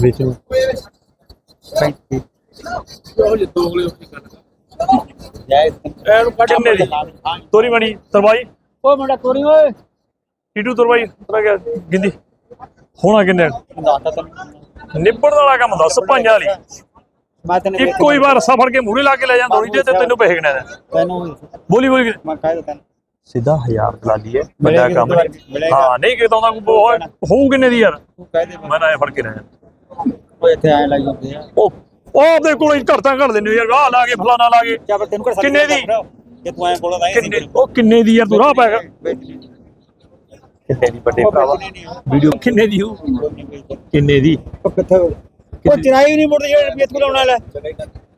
ਵਿੱਚ ਨੂੰ ਕਿੰਨੇ ਦੀ? ਤੋਰੀ ਬਣੀ ਤਰਵਾਈ? ਓਏ ਮੁੰਡਾ ਤੋਰੀ ਓਏ। ਟੀਟੂ ਤਰਵਾਈ ਤਰਾ ਗਿਆ ਗਿੰਦੀ। ਹੋਣਾ ਕਿੰਨੇ? ਨਿਬੜਨ ਵਾਲਾ ਕੰਮ ਦੱਸ ਪੰਜਾਂ ਵਾਲੀ। ਮੈਂ ਤੈਨੂੰ ਇੱਕੋ ਹੀ ਵਾਰ ਸਫੜ ਕੇ ਮੂਰੇ ਲਾ ਕੇ ਲੈ ਜਾਂਦਾ ਤੇ ਤੈਨੂੰ ਪੈਸੇ ਗਿਣੇ ਦੇ ਤੈਨੂੰ ਬੋਲੀ ਬੋਲੀ। ਮੈਂ ਕਹਿ ਦਿੱਤਾ। ਸਿੱਧਾ 1000 ਲਾ ਲਈਏ ਵੱਡਾ ਕੰਮ ਨਹੀਂ। ਹਾਂ ਨਹੀਂ ਕਿਤਾ ਉਹਦਾ ਕੋਈ ਹੋਊ ਕਿੰਨੇ ਦੀ ਯਾਰ? ਮੈਂ ਨਾ ਫੜ ਕੇ ਰਹਿ ਓਏ ਇੱਥੇ ਆਏ ਲੱਗ ਜਾਂਦੇ ਆ। ਉਹ ਉਹ ਆਪਦੇ ਕੋਲ ਹੀ ਘੜਤਾ ਘੜ ਦਿੰਦੇ ਯਾਰ ਆਹ ਲਾ ਕੇ ਫਲਾਣਾ ਲਾ ਕੇ। ਤੈਨੂੰ ਕਿੰਨੇ ਦੀ? ਜੇ ਤੂੰ ਐਂ ਬੋਲਦਾ ਨਹੀਂ ਕਿੰਨੇ ਉਹ ਕਿੰਨੇ ਦੀ ਯਾਰ ਤੂੰ ਰਾਹ ਪੈ ਗਿਆ। ਕਿੰਨੇ ਦੀ ਵੱਡੇ ਭਰਾਵਾ? ਵੀਡੀਓ ਕਿੰਨੇ ਦੀ ਹੋ ਕਿੰਨੇ ਦੀ? ਕਿੱਥੇ ਉਹ ਚਰਾਈ ਨਹੀਂ ਮੁੜਦੀ ਜਿਹੜੇ ਰੁਪਏ ਤੂੰ ਲਾਉਣ ਵਾਲਾ।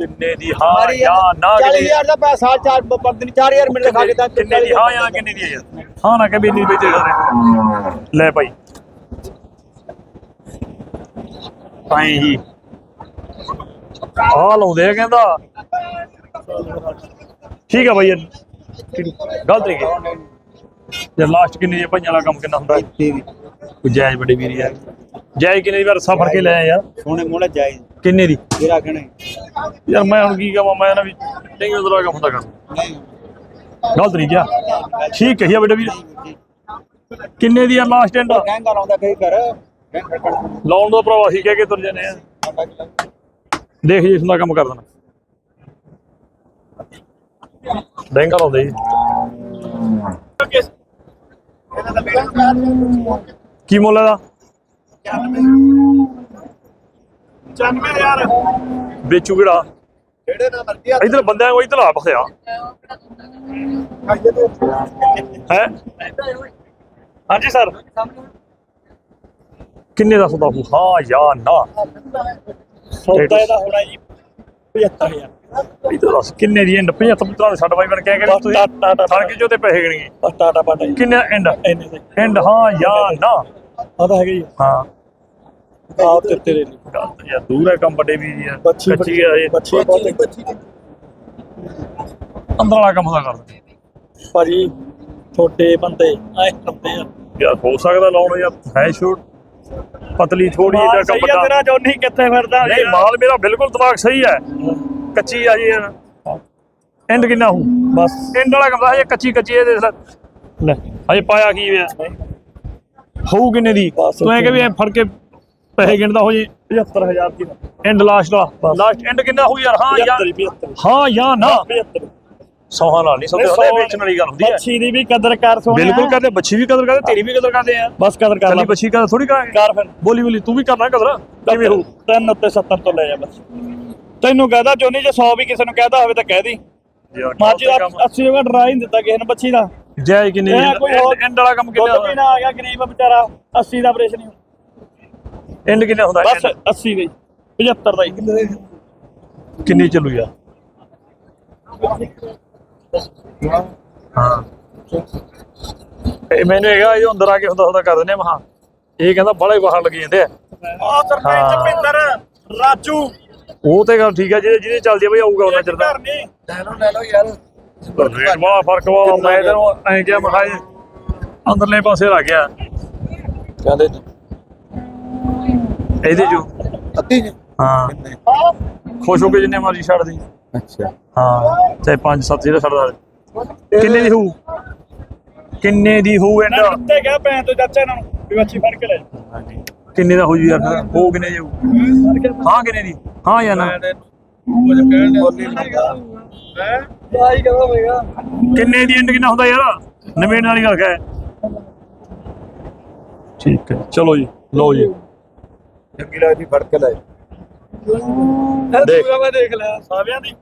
ਕਿੰਨੇ ਦੀ ਹਾਂ ਜਾਂ ਨਾ ਕਿੰਨੇ ਦੀ? 40000 ਦਾ ਪੈਸਾ ਚਾਰ ਪੰਜ ਦਿਨ 4000 ਮਿਲ ਖਾ ਕੇ ਤਾਂ ਕਿੰਨੇ ਦੀ ਹਾਂ ਜਾਂ ਕਿੰਨੇ ਦੀ ਹੈ ਯਾਰ? ਹਾਂ ਨਾ ਕਬੀ ਨਹੀਂ ਵੇਚੇ ਜਾਂਦੇ ਲੈ ਭਾਈ। ਪਾਈ ਜੀ ਆ ਲਾਉਂਦੇ ਆ ਕਹਿੰਦਾ। ਠੀਕ ਆ ਭਾਈ ਆ। ਗਲਤ ਨਹੀਂ ਗਿਆ ਯਾਰ ਲਾਸਟ ਕਿੰਨੇ ਦੀ ਭਾਈਆਂ ਵਾਲਾ ਕੰਮ ਕਿੰਨਾ ਹੁੰਦਾ? ਕੋਈ ਜਾਇਜ਼ ਬੜੇ ਵੀਰ ਯਾਰ ਜਾਇਜ਼ ਕਿੰਨੇ ਦੀ ਵਾਰ ਸਫਰ ਕੇ ਲੈ ਯਾਰ ਸੋਹਣੇ ਮੋਲੇ ਜਾਈ ਕਿੰਨੇ ਦੀ? ਤੇਰਾ ਕਹਣੇ ਯਾਰ ਮੈਂ ਹੁਣ ਕੀ ਕਹਾਂ, ਮੈਂ ਨਾ ਵੀ ਨਹੀਂ ਉਧਰ ਕੰਮ ਹੁੰਦਾ ਕਰ। ਗਲਤ ਨਹੀਂ ਕਿਹਾ। ਠੀਕ ਹੈ ਬੇਟਾ ਵੀਰ। ਕਿੰਨੇ ਦੀ ਆ ਲਾਸਟ ਐਂਡ ਕਹਿੰਦਾ ਲਾਉਂਦਾ ਕਈ ਕਰ ਲਾਉਣ ਦਾ ਪ੍ਰਵਾਸੀ ਕਹਿ ਕੇ ਤੁਰ ਜਾਂਦੇ ਆ। ਦੇਖ ਜੀ ਇਸਦਾ ਕੰਮ ਕਰ ਦੇਣਾ। ਬੈਂਕ ਲਾਉਂਦੇ ਜੀ। ਕੀ ਮੁੱਲ ਇਹਦਾ? 94000 ਵੇਚੂ ਕਿਹੜਾ? ਜਿਹੜੇ ਨਾ ਮਰਦੀ ਆ ਇਧਰ ਬੰਦਿਆਂ ਕੋਈ ਧਲਾ ਫਸਿਆ ਹੈ? ਹਾਂਜੀ ਸਰ। ਕਿੰਨੇ ਦਾ ਸੌਦਾ ਹੋਊ? ਹਾਂ ਜਾਂ ਨਾ। ਸੌਦਾ ਇਹਦਾ ਹੋਣਾ ਜੀ 75000 ਇਧਰ ਦੱਸ ਕਿੰਨੇ ਦੀ ਐਂਡ 75 ਪੁੱਤਰਾਂ ਦੇ ਛੱਡ ਬਾਈ ਬਣ ਕੇ ਕਹਿੰਦੇ ਤੁਸੀਂ? ਟਾ- ਟਾ- ਫੜ ਕੇ ਜੋ ਤੇ ਪੈਸੇ ਗਿਣਗੇ। ਟਾਟਾ ਪਾਟਾ ਕਿੰਨੇ ਐਂਡ ਐਂਡ ਹਾਂ। ਜਾਂ ਨਾ। ਆ ਤਾਂ ਹੈਗਾ ਜੀ ਹਾਂ। ਆਪ ਤੇ ਤੇਰੇ ਲਈ ਗੱਲ ਤਾਂ ਯਾਰ ਦੂਰ ਹੈ ਕੰਮ ਵੱਡੇ ਵੀ ਯਾਰ ਬੱਚੀ ਕੱਚੀ ਆ ਇਹ। ਬੱਚੀ ਬਹੁਤ ਅੰਦਰ ਵਾਲਾ ਕੰਮ ਦਾ ਕਰਦੇ ਭਾਜੀ ਛੋਟੇ ਬੰਦੇ ਆਏ ਕਰਦੇ ਆ। ਯਾਰ ਹੋ ਸਕਦਾ ਲਾਉਣ ਯਾਰ ਹੈ ਛੋਟ। ਪਤਲੀ ਥੋੜੀ ਜਿਹੀ ਕੰਮ ਵੱਡਾ ਤੇਰਾ ਜੋਨੀ ਕਿੱਥੇ ਫਿਰਦਾ? ਨਹੀਂ ਮਾਲ ਮੇਰਾ ਬਿਲਕੁਲ ਦਿਮਾਗ ਸਹੀ ਹੈ। ਕੱਚੀ ਆ ਜੀ ਐਂਡ ਕਿੰਨਾ ਹੋ ਬਸ। ਐਂਡ ਵਾਲਾ ਕੰਮ ਦਾ ਹਜੇ ਕੱਚੀ ਕੱਚੀ ਇਹ ਦੇਖ ਲੈ। ਲੈ। ਹਜੇ ਪਾਇਆ ਕੀ ਹੋਇਆ? ਹੋਊ ਕਿੰਨੇ ਦੀ? ਤੂੰ ਐ ਕਿ ਵੀ ਐਂ ਫੜ ਕੇ ਪੈਸੇ ਗਿਣਦਾ ਹੋ ਜੇ। 75000 ਦੀ ਐਂਡ ਲਾਸਟ ਦਾ। ਲਾਸਟ ਐਂਡ ਕਿੰਨਾ ਹੋਊ ਯਾਰ? ਹਾਂ ਜਾਂ 75 75 ਹਾਂ ਜਾਂ ਨਾ। 75 ਸੌਹਾਂ ਨਾਲ ਨਹੀਂ ਸੌਦੇ ਹੁੰਦੇ ਵੇਚਣ ਵਾਲੀ ਗੱਲ ਹੁੰਦੀ ਹੈ। ਬੱਚੀ ਦੀ ਵੀ ਕਦਰ ਕਰ ਸੋਣਾ ਬਿਲਕੁਲ ਕਰਦੇ ਬੱਚੀ ਵੀ ਕਦਰ ਕਰਦੇ ਤੇਰੀ ਵੀ ਕਦਰ ਕਰਦੇ ਆ। ਬਸ ਕਦਰ ਕਰ ਲੈ। ਕੱਲੀ ਬੱਚੀ ਕਦਰ ਥੋੜੀ ਕਰਾਂਗੇ। ਕਰ ਫਿਰ। ਬੋਲੀ ਬੋਲੀ ਤੂੰ ਵੀ ਕਰਨਾ ਕਦਰ। ਕਿਵੇਂ ਉੱਤੇ 70 ਤੋਂ ਲੈ ਜਾ ਬਸ। ਤੈਨੂੰ ਕਹਦਾ ਜੋਨੀ ਜੇ 100 ਵੀ ਕਿਸੇ ਨੂੰ ਕਹਿਦਾ ਹੋਵੇ ਤਾਂ ਕਹਿ ਦੀ। ਯਾਰ ਮਾਜੀ ਦਾ 80 ਰੁਪਏ ਡਰਾ ਹੀ ਨਹੀਂ ਦਿੱਤਾ ਕਿਸੇ ਨੂੰ ਬੱਚੀ ਦਾ। ਜੈ ਕਿੰਨੇ ਇਹ ਕੋਈ ਹੋਰ ਐਂਡ ਵਾਲਾ ਕੰਮ ਕਿੰਨਾ ਦੁੱਧ ਪੀਣਾ ਆ ਗਿਆ ਗਰੀਬ ਵਿਚਾਰਾ 80 ਦਾ ਆਪਰੇਸ਼ਨ ਹੀ ਐਂਡ ਕਿੰਨਾ ਹੁੰਦਾ ਬਸ 80 ਦਾ ਹੀ 75 ਦਾ ਹੀ। ਕਿੰਨੀ ਚੱਲੂ ਯਾਰ ਹਾਂ ਇਹ ਮੈਨੂੰ ਹੈਗਾ ਇਹ ਅੰਦਰ ਆ ਕੇ ਹੁੰਦਾ ਹੁੰਦਾ ਕਰ ਦਿੰਦੇ ਆ ਮਹਾ ਇਹ ਕਹਿੰਦਾ ਬੜੇ ਬਾਹਰ ਲੱਗੀ ਜਾਂਦੇ ਆ। ਆ ਸਰਪੰਚ ਹਾਂ। ਭਿੰਦਰ ਰਾਜੂ। ਉਹ ਤੇ ਗੱਲ ਠੀਕ ਹੈ ਜਿਹਦੇ ਜਿਹਦੇ ਚੱਲਦੀ ਆ ਬਈ ਆਊਗਾ ਉਹਨਾਂ ਚਿਰ ਦਾ। ਲੈ ਲਓ ਲੈ ਲਓ ਯਾਰ। ਰੇਟ ਵਾਲਾ ਫ਼ਰਕ ਵਾਲਾ ਮੈਂ ਤੈਨੂੰ ਐਂ ਕਿਹਾ ਮੈਂ ਕਿਹਾ ਇਹ ਅੰਦਰਲੇ ਪਾਸੇ ਲੱਗ ਗਿਆ। ਕਹਿੰਦੇ ਇਹਦੇ ਜੋ ਅੱਧੀ ਜੀ ਹਾਂ। ਖੁਸ਼ ਹੋ ਕੇ ਜਿੰਨੇ ਮਰਜ਼ੀ ਛੱਡ ਦੇ ਅੱਛਾ। ਹਾਂ ਚਾਹੇ 5 7 ਜਿਹੜਾ ਛੱਡਦਾ ਰਹੇ। ਕਿੰਨੇ ਦੀ ਹੋਊ? ਕਿੰਨੇ ਦੀ ਹੋਊ ਮੈਂ ਐਂਡ ਕਿੱਥੇ ਗਿਆ ਭੈਣ ਤੋਂ ਚਾਚਾ ਇਹਨਾਂ ਨੂੰ ਵੀ ਬੱਚੀ ਫੜ ਕੇ ਲੈ ਜਾ। ਕਿੰਨੇ ਦਾ ਹੋ ਜੂ ਯਾਰ? ਹੋਊ ਕਿੰਨੇ ਦੀ ਹੋਊ ਹਾਂ ਕਿੰਨੇ ਦੀ? ਹਾਂ ਜਾਂ ਨਾ? ਹੈ ਭਾਈ ਕਿੰਨੇ ਦੀ ਐਂਡ ਕਿੰਨਾ ਹੁੰਦਾ ਯਾਰ? ਨਵੇੜ ਵਾਲੀ ਗੱਲ ਹੈ। ਠੀਕ ਹੈ। ਚਲੋ ਜੀ ਲਓ ਜੀ। ਚੰਗੀ ਲੱਗਦੀ ਫੜ ਕੇ ਲੈ ਦੇਖ। ਮੈਂ ਦੇਖ ਲਿਆ ਸਾਵਿਆਂ ਦੀ।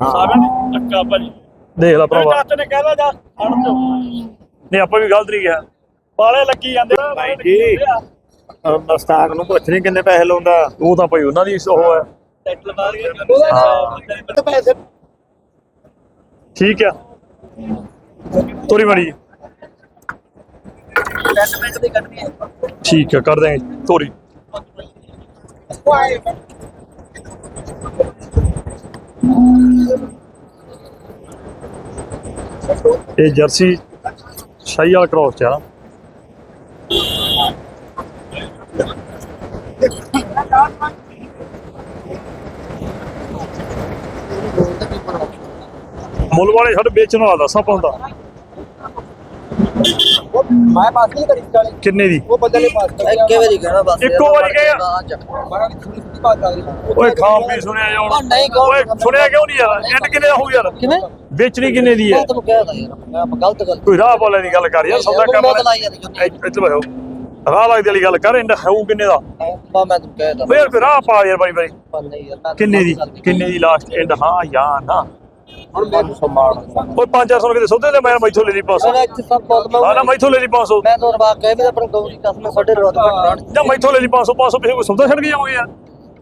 ਹਾਂ। ਸਾਵਿਆਂ ਦੀ। ਅੱਕਾ ਭਾਜੀ। ਦੇਖ ਲੈ ਭਰਾਵਾ। ਚਾਚੇ ਨੇ ਕਹਿਦਾ ਜਾ ਹਣ ਤੋਂ ਨਹੀਂ ਆਪਾਂ ਵੀ ਗਲਤ ਨਹੀਂ ਕਿਹਾ। ਬਾਲੇ ਲੱਗੀ ਜਾਂਦੇ ਭਾਈ ਜੀ। ਮਸਤਾਕ ਨੂੰ ਪੁੱਛ ਨਹੀਂ ਕਿੰਨੇ ਪੈਸੇ ਲਾਉਂਦਾ। ਉਹ ਤਾਂ ਭਾਈ ਉਹਨਾਂ ਦੀ ਉਹ ਹੈ। ਟੈਕਲ ਮਾਰ ਗਿਆ ਪੈਸੇ? ਠੀਕ ਆ। ਤੋਰੀ ਮੜੀ ਮਿੰਟ ਦੀ ਕੱਢਣੀ ਹੈ ਠੀਕ ਆ ਕਰ ਦਾਂਗੇ ਤੋਰੀ। ਇਹ ਜਰਸੀ ਸ਼ਾਹੀਵਾਲ ਕ੍ਰੋਸ ਚ ਮੁੱਲ ਵਾਲੇ ਸਾਡੇ ਵੇਚਣ ਵਾਲਾ ਦੱਸਾਂ ਪਾਉਂਦਾ ਮੈਂ ਪਾਸ ਨਹੀਂ ਕਰੀ ਚਾਲੀ ਕਿੰਨੇ ਦੀ? ਉਹ ਬੰਦੇ ਨੇ ਪਾਸ ਕਰਿਆ ਇੱਕੇ ਵਾਰੀ ਕਹਿਣਾ ਬਸ ਇੱਕੋ ਵਾਰੀ ਕਹਿਆ? ਵੀ ਥੋੜੀ ਥੋੜੀ ਬਾਤ ਚੱਲ ਰਹੀ ਓਏ ਖਾਮ ਵੀ ਸੁਣਿਆ ਉਹ ਨਹੀਂ ਕਹੋ। ਓਏ ਸੁਣਿਆ ਕਿਉਂ ਨਹੀਂ ਯਾਰ? ਐਂਡ ਕਿੰਨੇ ਦਾ ਹੋਊ ਯਾਰ? ਕਿਵੇਂ? ਵੇਚਣੀ ਕਿੰਨੇ ਦੀ ਹੈ? ਮੈਂ ਤੈਨੂੰ ਕਹਿ ਤਾ ਯਾਰ ਮੈਂ ਗਲਤ ਗੱਲ ਕੋਈ ਰਾਹ ਵਾਲੇ ਦੀ ਗੱਲ ਕਰ ਯਾਰ ਸੌਦਾ ਕਰ ਯਾਰ ਇੱਥੇ ਬਹਿਓ ਰਾਹ ਵਾਲੇ ਦੀ ਵਾਲੀ ਗੱਲ ਕਰ ਐਂਡ ਹੋਊ ਕਿੰਨੇ ਦਾ? ਬਾ ਮੈਂ ਤੈਨੂੰ ਕਹਿ ਤਾ। ਓਏ ਯਾਰ ਫਿਰ ਰਾਹ ਪਾ ਯਾਰ ਬਾਈ ਬਾਈ। ਯਾਰ ਮੈਂ ਕਿੰਨੇ ਦੀ? ਕਿੰਨੇ ਦੀ ਲਾਸਟ ਐਂਡ ਹਾਂ ਜਾਂ ਨਾ। ਹੁਣ ਮੈਨੂੰ ਸਮਾਨ ਓਏ 500 ਕਿਤੇ ਸੌਦੇ ਤੇ ਮੈਂ ਮੈਥੋਂ ਲੈ ਲਈ 500 ਮੈਂ ਇੱਥੇ ਸਭ ਬਹੁਤ ਹਾਂ ਨਾ ਮੈਂ ਮੈਥੋਂ ਲੈ ਲਈ 500 ਮੈਂ ਤਾਂ ਰਵਾ ਕਹਿ ਵੀ ਆਪਣੀ ਦੀ ਕਸਮ ਸਾਡੇ ਰੋਡ ਘਟਣ ਜਾਂ ਮੈਥੋਂ ਲੈ ਲਈ 500 500 ਪਿੱਛੇ ਕੋਈ ਸੌਦਾ ਛੱਡ ਕੇ ਜਾਵਾਂਗੇ ਯਾਰ।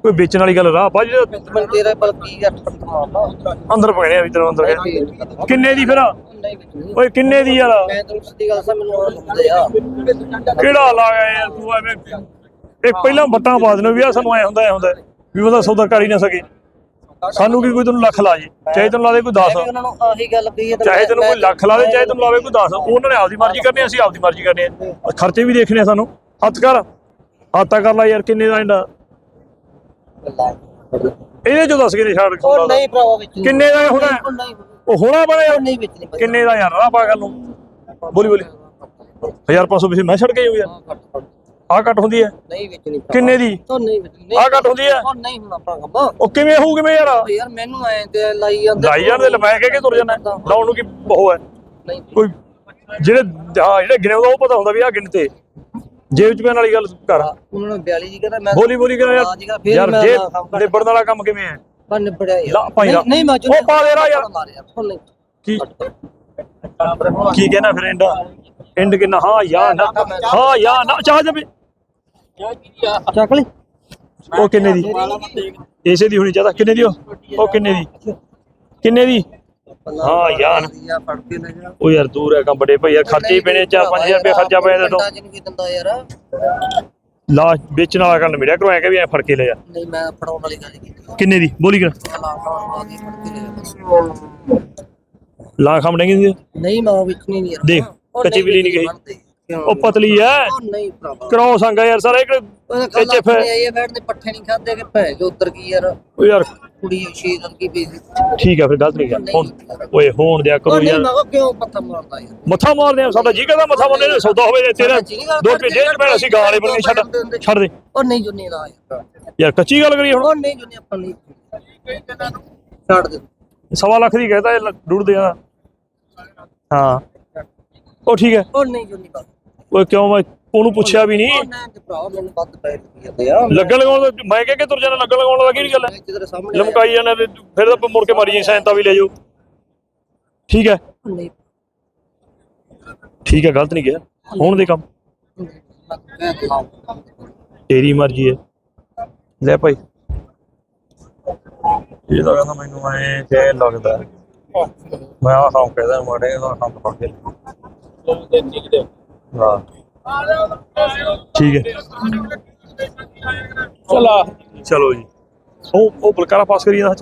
ਕੋਈ ਵੇਚਣ ਵਾਲੀ ਗੱਲ ਰਾਹ ਪਾ ਜਿਹੜਾ ਮੈਂ ਤੇਰੇ ਬਲ ਕੀ 8 ਪਰਸੈਂਟ ਮਾਰਦਾ ਅੰਦਰ ਪਗਣੇ ਆ ਵੀ ਤੇਰੇ ਅੰਦਰ। ਕਿੰਨੇ ਦੀ ਫਿਰ ਓਏ ਕਿੰਨੇ ਦੀ ਯਾਰ? ਮੈਂ ਤੈਨੂੰ ਸਿੱਧੀ ਗੱਲ ਸਾਂ ਮੈਨੂੰ ਹੁੰਦੇ ਆ। ਕਿਹੜਾ ਲਾ ਗਿਆ ਯਾਰ ਤੂੰ ਐਵੇਂ? ਇਹ ਪਹਿਲਾਂ ਵੱਟਾਂ ਪਾ ਦੇਣਾ ਵੀ ਆ ਸਾਨੂੰ ਐ ਹੁੰਦਾ ਐ ਹੁੰਦਾ। ਵੀ ਉਹਦਾ ਸੌਦਾ ਕਰ ਹੀ ਨਾ ਸਕੇ। ਸਾਨੂੰ ਕੀ ਕੋਈ ਤੈਨੂੰ ਲੱਖ ਲਾ ਜੇ? ਚਾਹੇ ਤੈਨੂੰ ਲਾ ਦੇ ਕੋਈ 10 ਮੈਂ ਵੀ ਉਹਨਾਂ ਨੂੰ ਆਹੀ ਗੱਲ ਕਹੀ ਹੈ ਚਾਹੇ ਤੈਨੂੰ ਕੋਈ ਲੱਖ ਲਾ ਦੇ ਚਾਹੇ ਤੈਨੂੰ ਲਾਵੇ ਕੋਈ 10 ਉਹਨਾਂ ਨੇ ਆਪਦੀ ਮਰਜ਼ੀ ਕਰਨੀ ਅਸੀਂ ਆਪਦੀ ਮਰਜ਼ੀ ਕਰਨੀ ਆ। ਖਰਚੇ ਵੀ ਦੇਖਣੇ ਆ ਸਾਨੂੰ। ਹੱਥ ਕਰ। ਹੱਥਾ ਕਰ ਲੈ ਯਾਰ ਕਿੰਨੇ ਦਾ ਇੰਡਾ ਇਹਦੇ ਚੋਂ ਦੱਸ ਕਿੰਨੇ ਛੱਡ ਉਹ ਨਹੀਂ ਭਰਾਵਾ ਵਿੱਚ ਕਿੰਨੇ ਦਾ ਹੋਣਾ? ਉਹ ਹੋਣਾ ਬਣੇ ਨਹੀਂ ਵਿੱਚ ਨਹੀਂ ਕਿੰਨੇ ਦਾ ਯਾਰ ਆ ਪਾ ਗੱਲ ਨੂੰ। ਬੋਲੀ ਬੋਲੀ। 1500 ਪਿੱਛੇ ਮੈਂ ਛੱਡ ਕੇ ਜਾਊ ਯਾਰ। ਆ ਘੱਟ ਹੁੰਦੀ ਹੈ? ਨਹੀਂ ਵਿੱਚ ਨਹੀਂ ਕਿੰਨੇ ਦੀ? ਉਹ ਨਹੀਂ ਵਿੱਚ ਨਹੀਂ ਆਹ ਘੱਟ ਹੁੰਦੀ ਹੈ? ਉਹ ਨਹੀਂ ਹੁਣ ਆਪਣਾ ਕੰਮ ਉਹ ਕਿਵੇਂ ਹੋਊ ਕਿਵੇਂ ਯਾਰ? ਯਾਰ ਮੈਨੂੰ ਐ ਤੇ ਲਾਈ ਜਾਂਦੇ ਲਾਈ ਜਾਣ ਦੇ ਕੇ ਕਿ ਤੁਰ ਜਾਣਾ ਲਾਉਣ ਨੂੰ ਕੀ ਉਹ ਹੈ? ਨਹੀਂ ਕੋਈ ਜਿਹੜੇ ਹਾਂ ਜਿਹੜੇ ਗਿਣੇ ਉਹਦਾ ਉਹ ਪਤਾ ਹੁੰਦਾ ਵੀ ਆ ਗਿਣਤੇ। ਜੇਬ ਚ ਪੈਣ ਵਾਲੀ ਗੱਲ ਕਰ। ਉਹਨਾਂ ਨੇ 42 ਜੀ ਕਹਿੰਦਾ ਮੈਂ ਬੋਲੀ ਬੋਲੀ ਕਰ ਹਾਂ ਜੀ, ਯਾਰ ਫਿਰ ਯਾਰ ਮੈਂ ਜੇ ਕੰਮ ਨਿਬੜਨ ਵਾਲਾ ਕੰਮ ਕਿਵੇਂ ਹੈ? ਪਰ ਨਿਬੜਿਆ ਯਾਰ। ਲਾ ਭਾਈ ਲਾ। ਨਹੀਂ- ਨਹੀਂ ਮੈਂ ਉਹ ਪਾ ਦੇ ਰਾ ਯਾਰ। ਮਾਰਿਆ ਉਹ ਨਹੀਂ ਕੀ ਕੀ ਕਹਿਣਾ ਫਿਰ ਐਂਡ ਐਂਡ ਕਿੰਨਾ? ਹਾਂ ਯਾ ਨਾ। ਹਾਂ ਯਾ ਨਾ। ਚਾਹ ਜਾਵੇ ਚੱਕ ਲਈ। ਉਹ ਕਿੰਨੇ ਦੀ? ਇਸੇ ਦੀ ਹੋਣੀ ਚਾਹਤਾ ਕਿੰਨੇ ਦੀ ਉਹ? ਉਹ ਕਿੰਨੇ ਦੀ? ਕਿੰਨੇ ਦੀ? ਹਾਂ ਯਾਰ। ਉਹ ਯਾਰ ਦੂਰ ਹੈ ਕੰਮ ਬੜੇ ਭਈ ਯਾਰ ਖਰਚੇ ਹੀ ਪੈਣੇ 4-5000 ਰੁਪਏ ਖਰਚਾ ਪਿਆ ਇਹਦੇ ਤੋਂ ਨੀ ਲਾਸਟ ਵੇਚਣ ਵਾਲਾ ਕਰਨ ਮਿਲਿਆ ਕਰੋ ਐ ਕਿ ਵੀ ਐ ਫੜ ਕੇ ਲੈ ਜਾ। ਨਹੀਂ ਮੈਂ ਫੜਾਉਣ ਵਾਲੀ ਗੱਲ ਕੀਤੀ ਕਿੰਨੇ ਦੀ? ਬੋਲੀ ਕਰ। ਲਾ ਫੜਾਉਣ ਵਾਲੀ ਫੜ ਕੇ ਲੈ ਜਾ ਬਸ। ਲਾ ਖਮ ਡੇਂਗੇ ਦੀ? ਨਹੀਂ ਮੈਂ ਉਹ ਵਿੱਚ ਨਹੀਂ ਯਾਰ ਦੇਖ, ਕੱਚੀ ਬਿੱਲੀ ਨੀ ਗਈ। ਉਹ ਪਤਲੀ ਐ ਉਹ ਨਹੀਂ ਭਰਾਵਾ। ਕਰੋ ਸੰਗਾ ਯਾਰ ਸਾਰਾ ਇੱਕ ਉਹ ਇਹ ਕੱਲ ਚ ਫਿਰ ਆਪਣੇ ਆਏ ਬੈਠ ਦੇ ਪੱਠੇ ਨਹੀਂ ਖਾਦੇ ਕਿ ਭੈ ਜੋ ਉਤਰ ਗਈ ਯਾਰ। ਉਹ ਯਾਰ ਕੁੜੀ ਸ਼ੇਰ ਪਈ ਸੀ। ਠੀਕ ਆ ਫਿਰ ਗਲਤ ਨਹੀਂ ਗਿਆ। ਹੁਣ ਓਏ ਹੋਣ ਦਿਆ ਉਹ ਕਰੋ ਨਹੀਂ ਯਾਰ। ਮੈਂ ਕਿਹਾ ਕਿਉਂ ਪੱਥਰ ਮਾਰਦਾ ਯਾਰ? ਮੱਥਾ ਮਾਰਦੇ ਆ ਸਾਡਾ ਜੀ ਕਹਿੰਦਾ ਮੱਥਾ ਮਾਰਨੇ ਨੇ ਸੌਦਾ ਹੋਵੇ ਤੇਰਾ ਦੋ ਰੁਪਏ ਚ ਪੈਣਾ ਸੀ ਗਾਂ ਵਾਲੇ ਬਣ ਕੇ ਛੱਡ ਛੱਡ ਦੇ। ਉਹ ਨਹੀਂ ਜੁਨੀ ਲਾ ਯਾਰ। ਯਾਰ ਕੱਚੀ ਗੱਲ ਕਰੀ ਹੁਣ। ਉਹ ਨਹੀਂ ਜੁਨੀ ਆਪਾਂ ਨਹੀਂ ਛੱਡ ਦੇ। ਸਵਾ ਲੱਖ ਦੀ ਕਹਿੰਦਾ ਇਹ ਡੂੜ ਦੇ ਆ ਹਾਂ। ਉਹ ਠੀਕ ਹੈ। ਉਹ ਨਹੀਂ ਜੁਨੀ ਬਸ ਓਏ ਕਿਉਂ ਮੈਂ ਉਹਨੂੰ ਪੁੱਛਿਆ ਵੀ ਨਹੀਂ? ਉਹ ਤੇ ਭਰਾ ਮੈਨੂੰ ਵੱਧ ਪੈ ਜਾਂਦੇ ਆ। ਲੱਗਣ ਲਗਾਉਣ ਦਾ ਮੈਂ ਕਹਿ ਕੇ ਤੁਰ ਜਾਣਾ ਲੱਗਣ ਲਗਾਉਣ ਦਾ ਕਿਹੜੀ ਗੱਲ ਹੈ? ਤੇਰੇ ਸਾਹਮਣੇ ਲਮਕਾਈ ਜਾਣਾ ਤੇ ਫਿਰ ਤਾਂ ਮੁੜ ਕੇ ਮਾਰੀ ਜਾਈ ਸੈਂਤਾ ਵੀ ਲੈ ਜਾਓ। ਠੀਕ ਹੈ? ਉਹ ਨਹੀਂ। ਠੀਕ ਹੈ ਗਲਤ ਨਹੀਂ ਗਿਆ ਹੋਣ ਦੇ ਕੰਮ। ਤਾ। ਤੇਰੀ ਮਰਜ਼ੀ ਹੈ। ਲੈ ਭਾਈ। ਇਹ ਤਾਂ ਕਹਿੰਦਾ ਮੈਨੂੰ ਐ ਤੇ ਲੱਗਦਾ। ਮੈਂ ਆਹ ਕੰਮ ਕਹਿੰਦਾ ਮਾੜੇ ਇਹਦਾ ਕੰਮ ਫੜ ਕੇ। ਹਾਂ ਠੀਕ ਹੈ। ਚਲਾ। ਚਲੋ ਜੀ। ਉਹ ਉਹ ਬਲਕਾਰਾ ਪਾਸ ਕਰੀਏ ਦਾ